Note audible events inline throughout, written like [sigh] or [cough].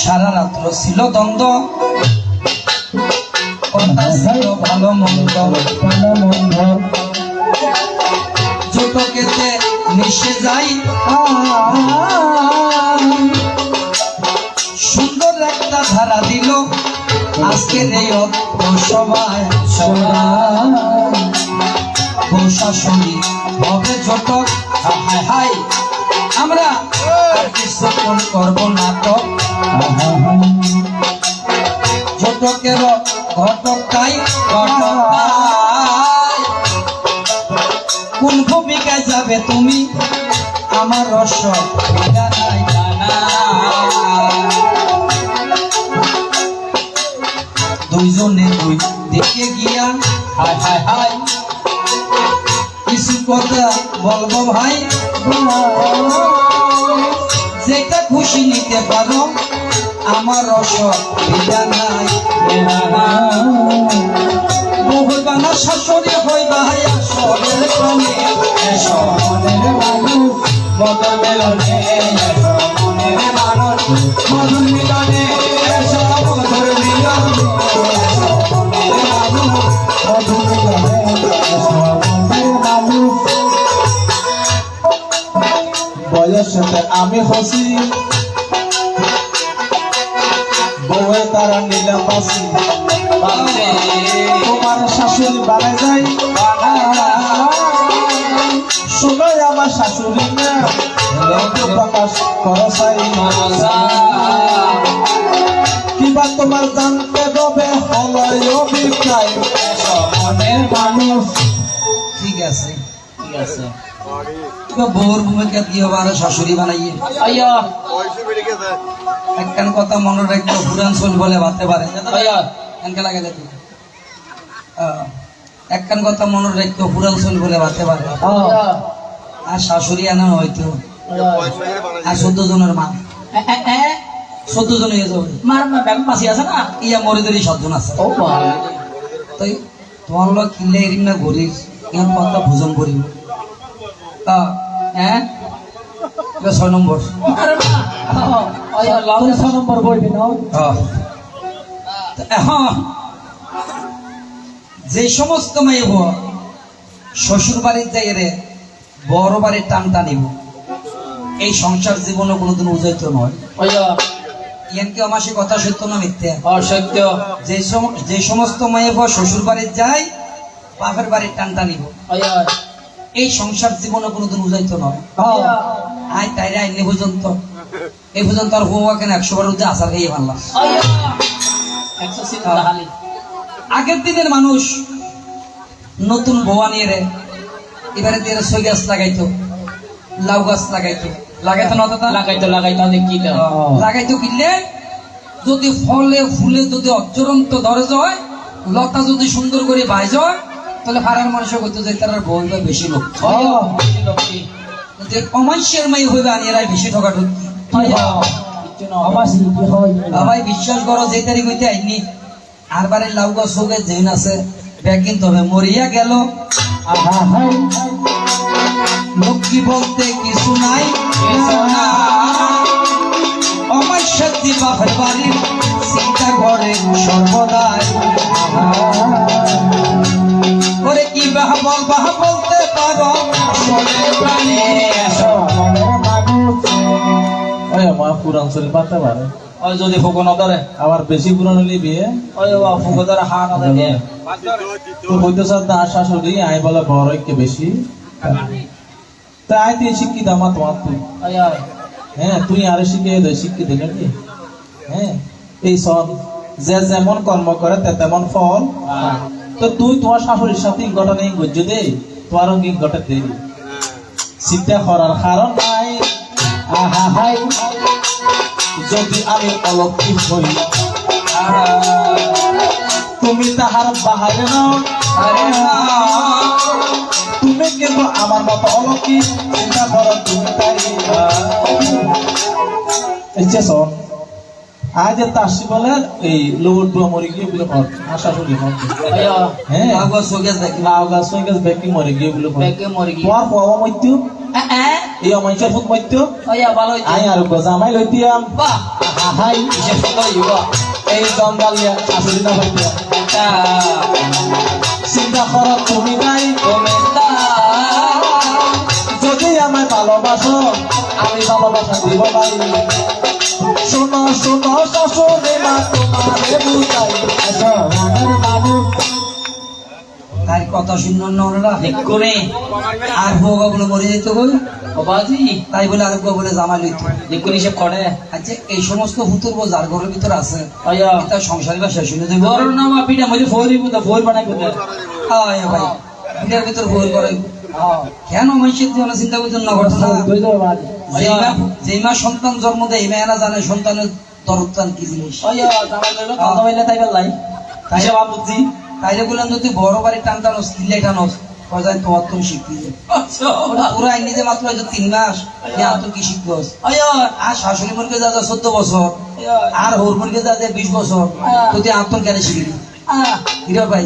সারা রাত্র ছিল দ্বন্দ্ব কথা ছিল ভালো মন্দ জোটকেতে মিশে যাই সুন্দর একটা ধারা দিল আজকের এই অল্প সময় প্রশাসনী হবে জটক আমরা কিছুক্ষণ করব জটকের ঘটকটাই ঘটকাই কোন ভূমিকায় যাবে তুমি? আমার রস নাই দুইজনে দুই দিকে গিয়া হাই হাই কিছু কথা বলব ভাই যেটা খুশি নিতে পারো, আমার রস নাই বহুল বানা শাশুড়ি হই ভাই, আসরের মেলনে মধুর মিলনে মধুর মিলনে বয়সেতে আমি হসি। বউয়ে তারা নিলাম বাসি তোমার শাশুড়ি বানায় যাই। শুনোই আমার শাশুড়ি না প্রকাশ করসাই কিবা তোমার জানতে দবে হলয় অভিপ্রায়। মনের মানুষ। ঠিক আছে ঠিক আছে। বউর ভূমিকা দিয়ে আবার শাশুড়ি বানাইয়ে? আইয়া একখান কথা মনে রাখব পুরান চল বলে ভাবতে পারে। এনকে লাগে দেখি একখান কথা মনে পুরান চল বলে ভাবতে পারে। আর শাশুড়ি আনা হয়তো আর চোদ্দ জনের মা চোদ্দ জন হয়ে যাবে। মার পাশে আছে না? ইয়া মরে ধরি সাতজন আছে তোমার লোক কিনলে এরিম না ঘুরিস কথা ভোজন করিব। হ্যাঁ? ছয় নম্বর। নম্বর। তো এখন যে সমস্ত মেয়ে শ্বশুর বাড়ির রে বড় বাড়ির টান টানিব এই সংসার জীবনে কোনোদিন উজাইত নয়। আইয়া ইয়ানকে আমার কথা সত্য না মিথ্যে? অসত্য যে যে সমস্ত মেয়ে শ্বশুর বাড়ির যায় বাপের বাড়ির টান টানিব। এই সংসার জীবনে কোনোদিন উজাইত নয় আইয়া আয় তাইরে আইনে পর্যন্ত। এই পর্যন্ত আর হওয়া কেন? একশো বার উঠে আসার খেয়ে সিট হালি। আগের দিনের মানুষ নতুন বোয়া নিয়ে এবারে দিয়ে সই গাছ লাগাইতো লাউ গাছ লাগাইতো। লাগাইতো না দাদা লাগাইতো লাগাইতো অনেক কি লাগাইতো কিনলে যদি ফলে ফুলে যদি অচরন্ত ধরে যায় লতা যদি সুন্দর করে বাই যায় তাহলে ফারার মানুষ হইতো যে তার বই বা বেশি লোক যে অমানুষের মাই হইবে আনিয়ারাই বেশি ঠকা সবাই বিশ্বাস করো যে তারিখ হইতে আইনি আর বারে লাউ গাছ হোকে জেন আছে ব্যাগ কিন্তু হবে। মরিয়া গেল। লক্ষ্মী বলতে কিছু নাই আমার সত্যি বাপের বাড়ির চিন্তা করে সর্বদাই। আই তুই শিক্ষিত আমার তোমার তুই হ্যাঁ তুই আরও শিখিয়ে দে শিক্ষিত হ্যাঁ এই সব যে যেমন কর্ম করে তেমন ফল তো তুই তোমার শাশুড়ির সাথে ঘটনা গজ্জ দে তোমারও কি ঘটে দে চিন্তা করার কারণ নাই। আহা হাই। যদি আমি অলক্ষী হই তুমি তাহার বাহারে তুমি কিন্তু আমার মতো অলক্ষী চিন্তা করো তুমি তাই। আজ তাসি বলে এই লোড মরে গিয়ে বলে ঘর আশা আইয়া হ্যাঁ লাউ গাছ। হোকে দেখি লাউ গাছ হয়ে গেছে বেকি মরে গিয়ে বলে ব্যাগে মরে গিয়ে। তোমার পাওয়া মৃত্যু এই ভালো হইছে আই আর গজামাই লইতিয়াম। বাহ। হাই। হিসেব সুন্দর হইব। এই জঙ্গালিয়া শাশুড়ি না হইতিয়াম চিন্তা করো তুমি নাই। যদি আমায় ভালোবাসো আমি ভালোবাসা দিব নাই। শোনো শোনো শাশুড়ি মা তোমারে বুঝাই রানার বাবু তার কথা শুনল না ওনারা। দেখুনে আর ভোগা বলে মরে যেত বলে? বাবাজি তাই বলে আর বলে জামা দেখুন হিসেব করে আচ্ছা এই সমস্ত ভূতর বো যার ঘরের ভিতর আছে তার সংসারী বা শেষ হয়ে বড় পিঠা মধ্যে ফোরি ফোর বানাই হয় ভাই এটার ভিতর ভোর করে। কেন মানুষের জীবনে চিন্তা করছেন না? ঘটনা মা সন্তান জন্ম দেয় এই মেয়ে না জানে সন্তানের দরদান কি জিনিস। তাই বুঝছি তাইলে বললাম যদি বড় বাড়ি টান টানোস শিখবি মাত্র হয়তো তিন মাস যে আর কি শিখবস? আর শাশুড়ি মুরগে যা যা চোদ্দ বছর আর হোর মুরগে যা যা বিশ বছর তো তুই আত্মন কেন হিরো ভাই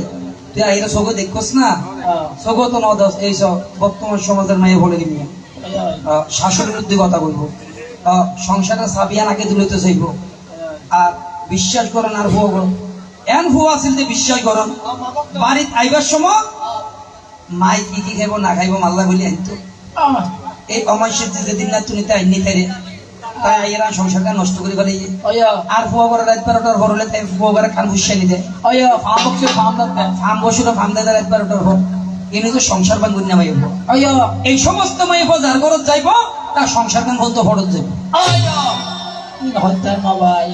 তুই আইরা সগো দেখছস না? সগো তো নদস এই সব বর্তমান সমাজের মেয়ে বলে দিবি আহ, শাশুড়ির বিরুদ্ধে কথা বলব। আহ, সংসারের সাবিয়ান আগে তুলিতে চাইব। আর বিশ্বাস করেন আর ভুয়া করুন। এন ভুয়া আছিল যে বিশ্বাস করেন। বাড়িত আইবার সময় মাই কি কি খাইব না খাইব মাল্লা বলি আনতো এই অমাইশের যেদিন না তুমি তাই আইনি তাই আইয়েরা সংসারটা নষ্ট করে ফেলে। আর ফুয়া করে রাত বারোটার ঘর হলে তাই ফুয়া করে খান ভুসিয়ে নিতে ফার্ম বসুন ফার্ম দেয় রাত বারোটার ঘর এনে তো সংসার বান গুন্না মাইব এই সমস্ত মাইব যার ঘরত যাইব তার সংসার গান বলতো ফরত যাইব।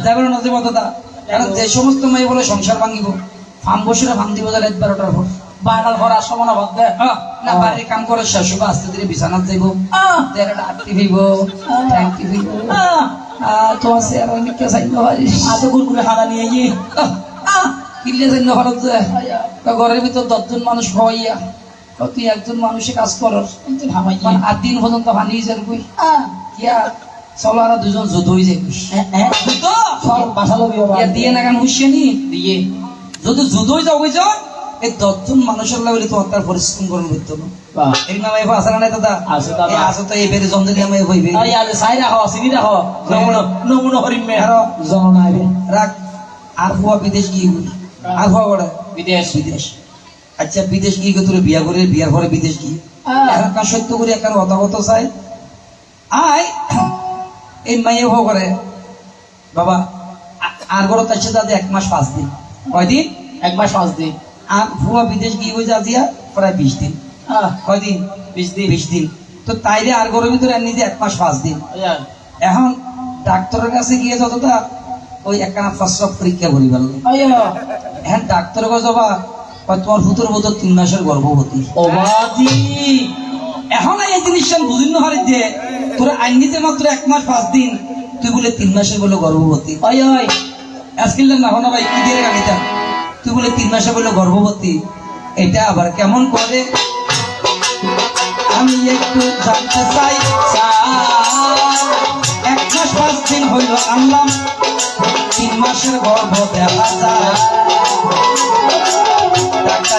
যাবে না দাদা কারণ যে সমস্ত মাই বলে সংসার ভাঙিব ফার্ম বসুরা ফার্ম দিব রাত বারোটার ঘর বানাল ঘর আসব না হ্যাঁ, না বাড়ির কাম করে হইব আস্তে ধীরে বিছানাত যাইব। দেড়টা ট্যাঙ্কি হইব আহ, তোমার সে আর চাইব আতো গুড়গুড়ে নিয়ে গিয়ে কিনলে ঘরের ভিতর দশজন মানুষ খাওয়াইয়া তো তুই একজন মানুষে কাজ করস মানে আট দিন পর্যন্ত ভানি যার কই কিয়া চলো আর দুজন যুদ্ধ হয়ে যাই ইয়া দিয়ে না? কেন দিয়ে। যদি যুদ্ধ হয়ে যাও যাও এই দশজন মানুষের লাগলে তোমার তার পরিশ্রম করুন হইতো না বাহ। এবার আসে না দাদা। আছে দাদা। এই আছে তো এই বেরে জন্দিন নামে হইবে তাই আজ সাই রাখো চিনি রাখো। নমুনো নমুনো হরিণ মে। আরও জন আইবে রাখ। আর ফুয়া বিদেশ গিয়ে গই আর ফুয়া বড়। বিদেশ। বিদেশ। আচ্ছা বিদেশ গিয়ে তোর বিয়া করে বিয়ার পরে বিদেশ গিয়ে? এখন কার সত্য করে এখন কথা চাই আয় এই মাইয়ে ভাও করে বাবা আর বড় তার সাথে আজ এক মাস পাঁচ দিন। কয়দিন এক মাস পাঁচ দিন। আর ফুয়া বিদেশ গিয়ে গেছে আজিয়া প্রায় বিশ দিন। কয়দিন বিশ দিন। বিশ দিন। তো তাইলে আর ঘরের ভিতরে নিজে এক মাস পাঁচ দিন। এখন ডাক্তারের কাছে গিয়ে যতটা ওই একখানা প্রস্রাব পরীক্ষা করি ওয়া এখন ডাক্তারের কাছে কয় তোমার ভূতর বোধ তিন মাসের গর্ভবতী। বাজি এখন এই জিনিসটা বুঝিন হারে যে তোর আইনিতে মাত্র এক মাস পাঁচ দিন তুই বলে তিন মাসের বলে গর্ভবতী। ওই ওই আজকাল না হনা ভাই কি দিয়ে গাড়িটা। তুই বলে তিন মাসে বলে গর্ভবতী। এটা আবার কেমন করে? আমি একটু জানতে চাই এক মাস পাঁচ দিন হইল আনলাম তিন মাসের গর্ভ দেখা যায়।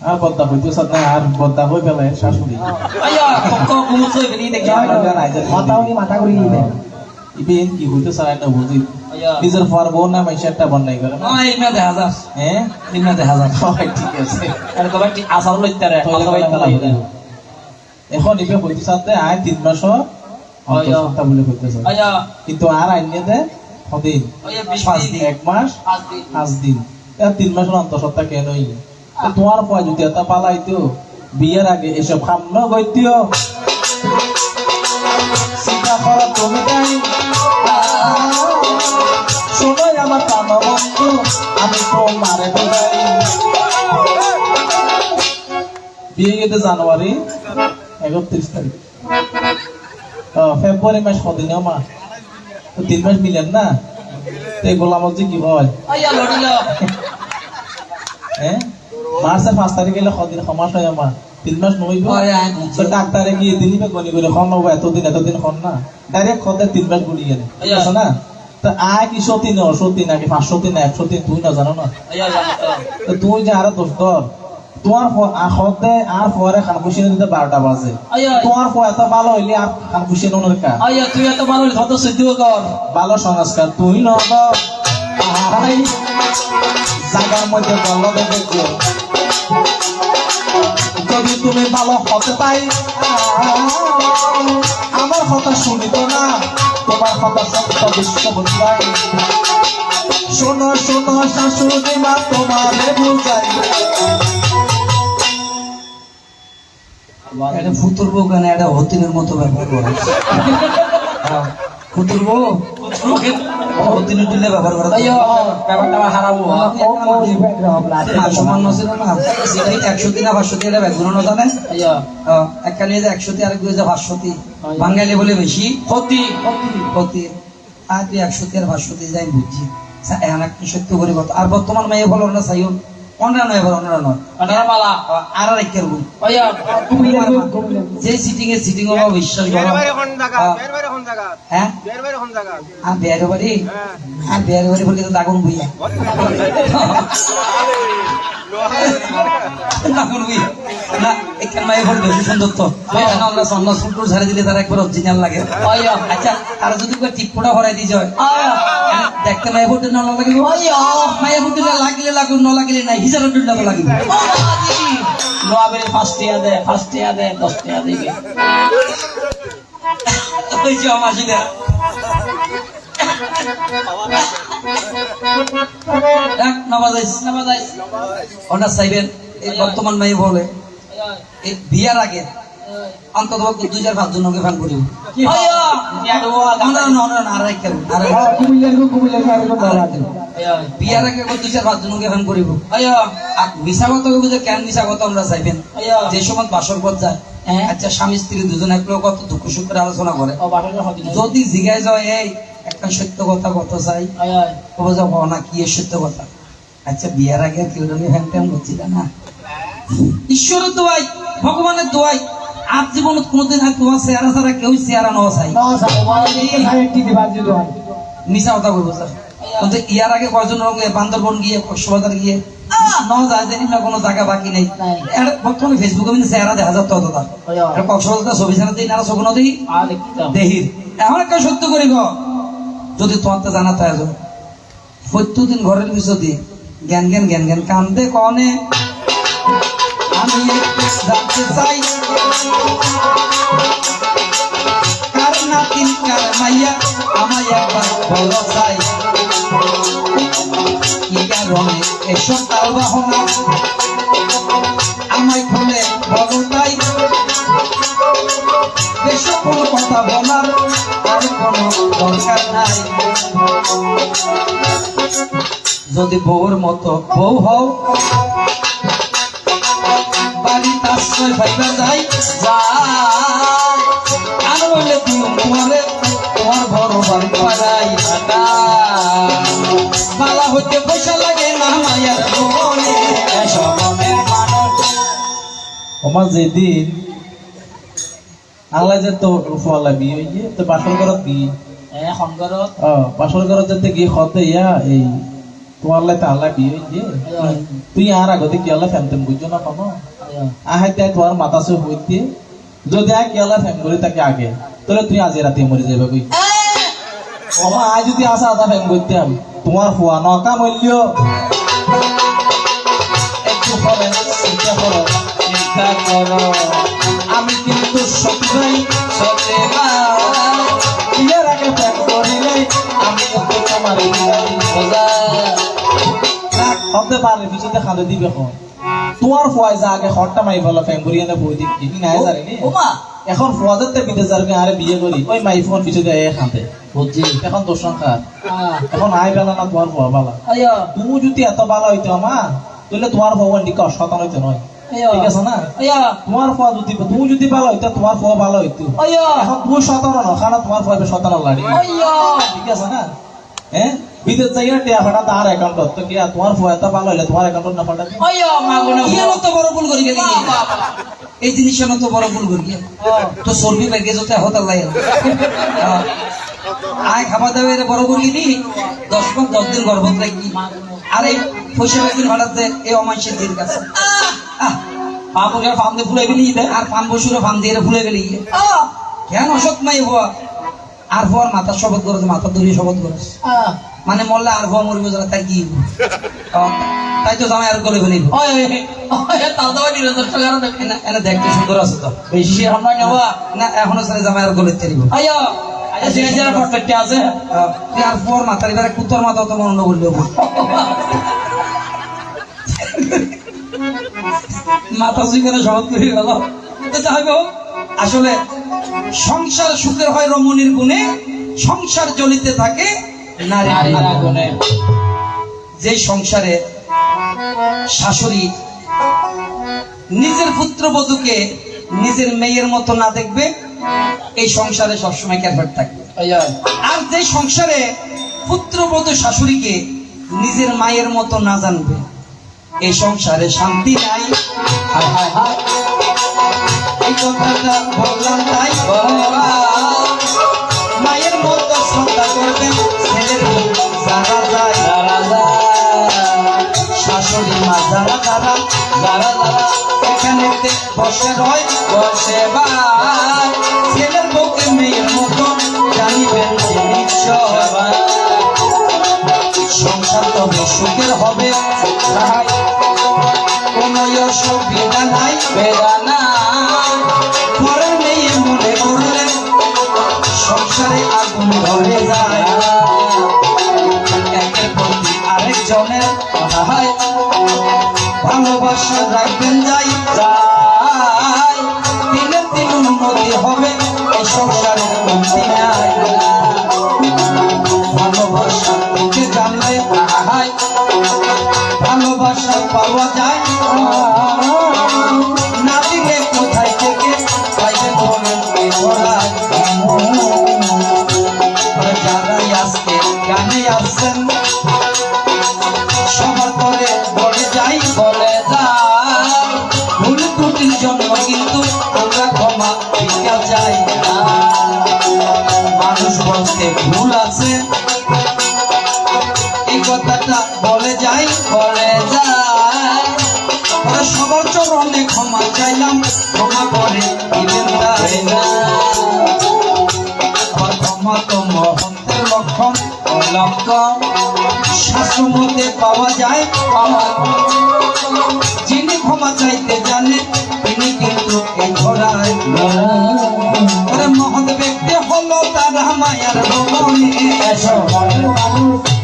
আর বদ্দা হইতো সাথে আর বদ্দা হই পেলে শাশুড়ি দেখি কি মাথা করি নিবে ইবেন কি হইতো বুঝি নিজের না মাইশারটা বন্যাই করে না দেখা যাস হ্যাঁ দেখা যাস ঠিক আছে আর আসার লইতারে এখন ইবে হইতো সাথে আয় তিন মাস বলে হইতেছে কিন্তু আর আইনে দে পাঁচ দিন। এক মাস পাঁচ দিন তিন মাসের অন্তঃসত্ত্বা কেন হইল তোমার পয় যদি এটা পালাইতো বিয়ের আগে এসব খাম ন গইতিও চিন্তা করো তুমি তাই। শোনোই আমার প্রাণবন্ধু আমি তো মারে বোঝাই বিয়ে গেতে জানুয়ারি একত্রিশ তারিখ ফেব্রুয়ারি মাস কদিন মা। তিন মাস মিলেন না? কি হয়? হ্যাঁ মার্চের পাঁচ তারিখ গেলে কদিন সমাজ হয় আমার তিন মাস নইব। তো ডাক্তারে গিয়ে দিলিপে গনি করে খন নব এতদিন এতদিন খন না। ডাইরেক্ট খদে তিন মাস গুলি গেলে না? তো আয় কি সত্যি না অসত্যি নাকি পাঁচশো তিন একশো তিন তুই না। জানো না তুই যে আরও দোষ ধর তোমার সদে আর পরে খান খুশি দিতে বারোটা বাজে। তোমার পর এত ভালো হইলে আর খান খুশি নোনের তুই এত ভালো কত কর ভালো সংস্কার তুই নব জাগার মধ্যে গল্ল দেখে। যদি তুমি ভালো হতে পাই আমার কথা শুনিত না তোমার কথা সত্য বিশ্ব বুঝাই শোনো শোনো শাশুড়ি মা তোমারে বুঝাই। এটা ফুতুর বউ কেন? এটা হতিনের মতো ব্যবহার করে। [laughs] হ্যাঁ, ফুতুর বউ? হতিনের দিলে ব্যবহার করে আইয়া ব্যাপারটা আমার হারাবো সম্মান নছিল না। সেটাই একশো তিন পাঁচশো তিন এটা ব্যাকগ্রাউন্ড জানে। একখানে যে একশো তিন আরেক যে পাঁচশো বাঙালি বলে বেশি। ক্ষতি। আর তুই একশো তিন পাঁচশো তিন যাই বুঝছি। সত্য করে কথা। আর বর্তমান মেয়ে বলো না সাইও। অনরা নয় এবার অনরা নয়। আর আর একের যে সিটিং এ সিটিং হওয়া বিশ্বাস করো হ্যাঁ? আর বিয়ের বাড়ি আর বিয়ের বাড়ি বলে তো দাগুন বুইয়া দাগুন বুইয়া না এখানে মায়ের বলে বেশি সুন্দর তো। এখানে আমরা সন্না সুটুর ঝাড়ে দিলে তারা একবার অরিজিনাল লাগে। আইয়া আচ্ছা যদি একবার টিপকোটা ভরাই দিয়ে যায়। দেখতে মায়ের ফুটে না লাগিল মায়ের ফুটে লাগলে লাগুন ন লাগিলে নাই। হিসাবে ডুল লাগিব। নোয়াবের ফার্স্ট টিয়া দে ফার্স্ট টিয়া দে দশ টিয়া দিবে ওই যে এক নামাজ নামাজ এই বর্তমান মাই বলে এই বিয়ার আগে অন্তত দুই চার পাঁচ জনকে ফান করিব। আইয়া বিয়ার আগে দুই চার পাঁচ জনকে ফান করিব। আর মিশাগত যে কেন মিশাগত আমরা চাইবেন যে সময় বাসর পর যায়। আচ্ছা স্বামী স্ত্রী দুজন এক লোক কত দুঃখ সুখের আলোচনা করে। যদি জিজ্ঞাসা যায় এই একটা সত্য কথা কত চাই? না কি সত্য কথা? আচ্ছা বিয়ার আগে তুমি ফ্যান ট্যান করছিল না? ঈশ্বরের দোয়াই ভগবানের দোয়াই আর জীবনত কোনোদিন আর তোমার চেহারা ছাড়া কেউ চেহারা নেওয়া চাই। মিশা কথা বলব স্যার। ইয়ার আগে কয়জন বান্দরবন গিয়ে কক্সবাজার গিয়ে কোনো জায়গা বাকি নেই। নাই। এর বর্তমানে ফেসবুকে কিন্তু চেহারা দেখা যাচ্ছে অত এটা কক্সবাজার ছবি ছাড়া দিই না শোকনো দিই। দেহির। এখন একটা সত্য করি গ। যদি তোমার তো জানা তাই আছো প্রত্যেকদিন ঘরের পিছনে জ্ঞান জ্ঞান জ্ঞান জ্ঞান কান্দে কনে। আমি জানতে চাই কার নাতিন কার মাইয়া, আমায় একবার বলো চাই কি কারণে এসব তাল বাহনা? আমায় খুলে বলো তাই। এসব কোনো কথা বলার আর কোনো দরকার নাই। যদি বউর মতো বউ হও, বাড়িতে আশ্রয় পাইবা যাই। যাই। তুমি তোমারে তোমার বড় বাড়ি পাড়াই বালা হইতে পয়সা লাগে না মায়ার মনে আমার যেদিন আল্লাহ যে তো তো বাসর ও বাসর যেতে গিয়ে খতে ইয়া এই তোমার লাই তো আল্লাহ বিয়ে হইয়ে তুই আর আগতে কি আল্লাহ ফ্যামতেন বুঝছ না আইয়া আহে তোমার মাথা সে হইতে যদি আয় কি আল্লাহ ফ্যাম করি, তাকে আগে। তাহলে তুই আজ রাতে মরে যাবে কই? ওমা আজ যদি আসা আদা ফ্যাম করতাম তোমার ফুয়া নকা মূল্য। আমি কিন্তু সত্যি আগে আমি তোমার হতে পারে পিছতে খাঁদে দিবে এখন তোমার ফুয়াই যা আগে খড়টা মাই বলো ফ্যাঙ্গুরি এনে বই দিক কি নাই জানি ওমা! এখন ফুয়াদের তে বিদেশ যার আরে বিয়ে করি ওই মাই ফোন পিছতে এ খাঁতে বুঝছি। এখন খাত আ। এখন আই বেলা না তোমার ফুয়া বালা। তুমি যদি এত ভালো হইতো আমা তাহলে তোমার ভগবান দিকে অসতন হইতো নয়। ঠিক আছে না? তোমার ফুয়া যদি তুমি যদি ভালো হইতো তোমার ফুয়া ভালো হইতো। আইয়া এখন তুমি শতানো না খানা তোমার ফুয়া শতানো লাড়ি। ঠিক আছে না? হ্যাঁ? বিদেশ যাই টিয়া ফাটা তার তো কি তোমার ফয়তা ভালো হইলে তোমার অ্যাকাউন্টত না ফাটা ওই মাগুনে ইয়ে তো বড় ভুল করি গেলি? এই তো বড় ভুল করি তো চর্বি বেগে যেতে হতার লাগে। আয় খাবার দাবার বড় করি নি দশ দশ দিন গর্ভত রাখি আর এই পয়সা বেগুন ভাড়াতে এই অমাইশের দিন কাছে ফার্ম দিয়ে ফুলে গেলি আর পান বসুরে ফান দিয়ে ফুলে গেলি কেন অসৎ মাই হওয়া আর হওয়ার মাথার শপথ করেছে মাথা ধরিয়ে শপথ করেছে মানে মরলে আর হওয়া মরবে যারা তাই কি? তাই তো জামাই আর গলে টাকা দেবে এনে দেখতে সুন্দর আছে তো। বেশি আমরা নেব না এখনও ছেলে জামাই আর গলে তেরিব আছে। পর মাথার এবারে কুত্তর মাথা তো মনে করে গেল। তো যাই হোক, আসলে সংসার সুখের হয় রমণীর গুণে সংসার জ্বলিতে থাকে নারীর আগুনে। আগুনে যে সংসারে শাশুড়ি নিজের পুত্রবধূকে নিজের মেয়ের মতো না দেখবে এই সংসারে সবসময় ক্যারফেট থাকবে। আর যে সংসারে পুত্রবধূ শাশুড়িকে নিজের মায়ের মতো না জানবে এই সংসারে শান্তি নাই। হায় হায় হায়। এই কথাটা বললাম তাই। মায়ের শাশুড়ি মা যারা যারা যারা যারা এখানে বসে রয় বসে বা ছেলের বুকে মেয়ের মতো জানিবেন নিশ্চয় গানে আমার যিনি ক্ষমা চাইতে জানে তিনি কিন্তু ধরায় মহৎ ব্যক্তি হলো তার মায়ার ভবনে। এসো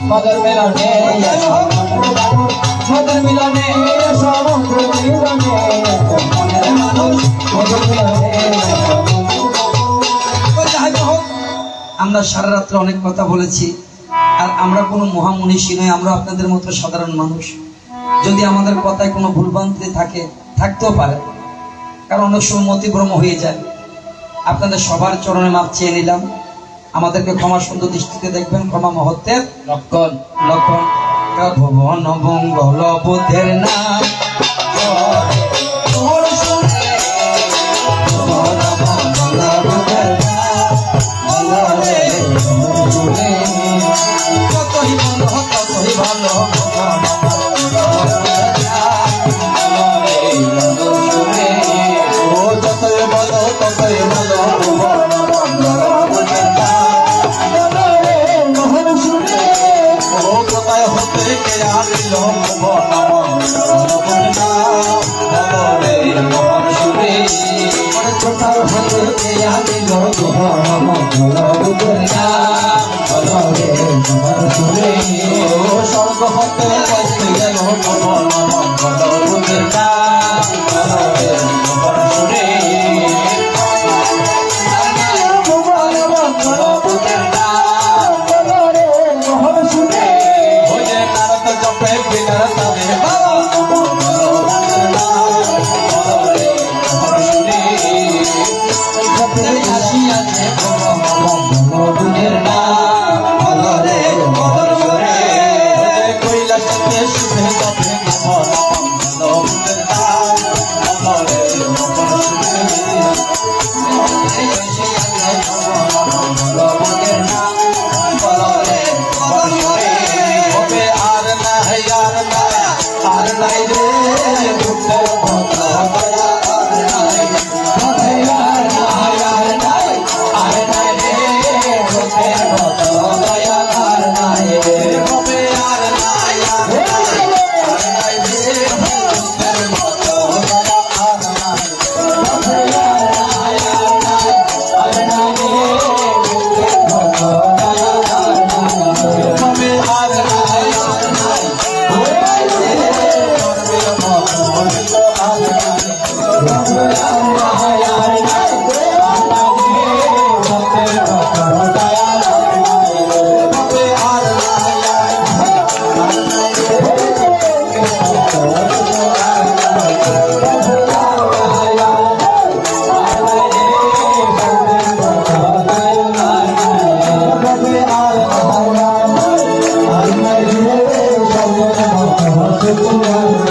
মনের মিলনে এসো মদের মিলনে এসো মদের মিলনে। মনের মিলনে। যাই হোক, আমরা সারা রাত্রে অনেক কথা বলেছি। আর আমরা কোনো মহামনীষী নই আমরা আপনাদের মতো সাধারণ মানুষ। যদি আমাদের কথায় কোনো ভুলভ্রান্তি থাকে থাকতেও পারে। কারণ অনেক সময় মতিভ্রম হয়ে যায়। আপনাদের সবার চরণে মাপ চেয়ে নিলাম। আমাদেরকে ক্ষমা সুন্দর দৃষ্টিতে দেখবেন ক্ষমা মহত্বের লক্ষণ। লক্ষণ। ভুবন মঙ্গল বুধের নাম। Oh.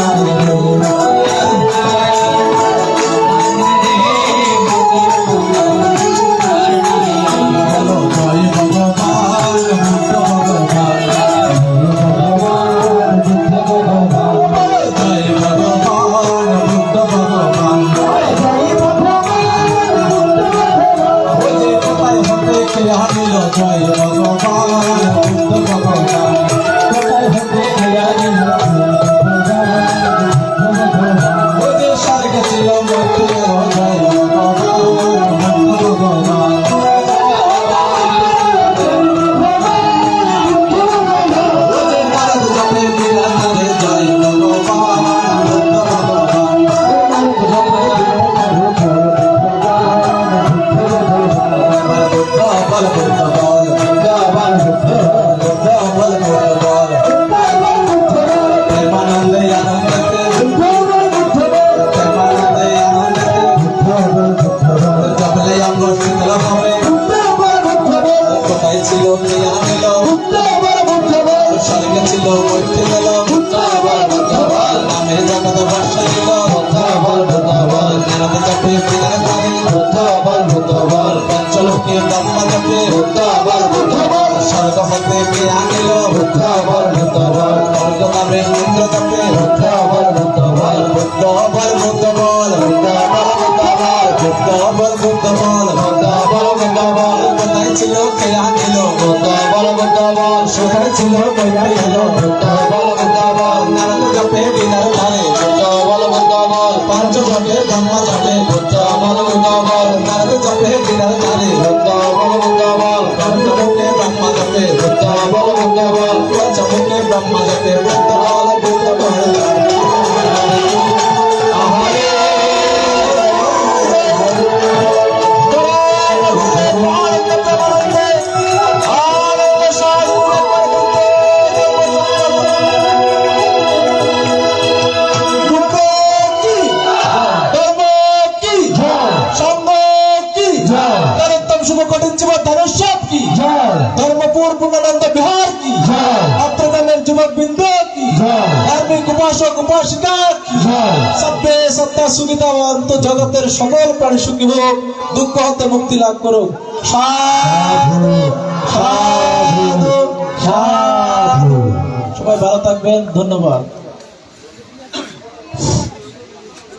Oh. বুদ্ধ বল ধর্মপুর পূর্ণানন্দ উপাসক উপাসিকা কি সত্তা সুবিধাবন্ত জগতের সকল প্রাণী সুখী হোক দুঃখ হতে মুক্তি লাভ করুক। সাধু সাধু সাধু। সবাই ভালো থাকবেন ধন্যবাদ।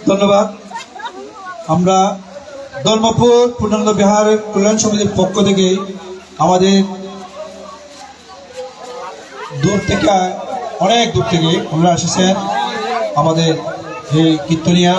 ধন্যবাদ। আমরা ধর্মপুর পূর্ণানন্দ বিহার কল্যাণ সমিতির পক্ষ থেকে আমাদের দূর থেকে অনেক দূর থেকে আমরা এসেছেন। আমাদের এই কীর্তনিয়া